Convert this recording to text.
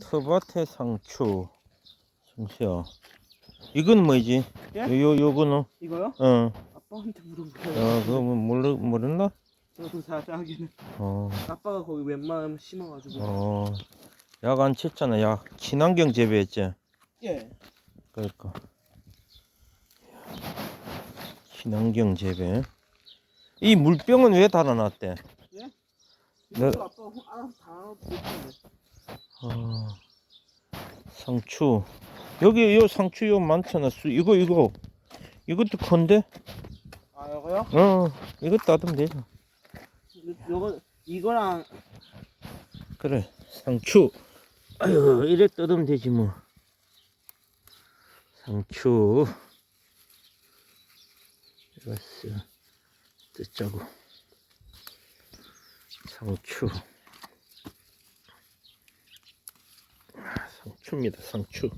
텃밭의 상추. 정수야. 이건 뭐지? 예? 요, 요, 요 거는? 이거요? 어. 아빠한테 물어보세요. 야, 그거 뭐 모르, 모르나? 저도 자세하게는 어. 아빠가 거기 웬만하면 심어가지고. 어. 약안 쳤잖아. 약. 친환경 재배했지? 예. 그러니까. 친환경 재배. 이 물병은 왜 달아놨대? 네. 이거 아빠 호- 알아서 다 알아듣겠네. 어, 상추. 여기 요 상추 요 많잖아. 수, 이거 이거 이것도 큰데? 아 이거요? 어, 이거 따으면 되죠. 요- 요거 이거랑 그래, 상추. 아유, 이래 뜯으면 되지 뭐. 상추. 이것을 뜯자고. 상추. 아, 상추입니다, 상추.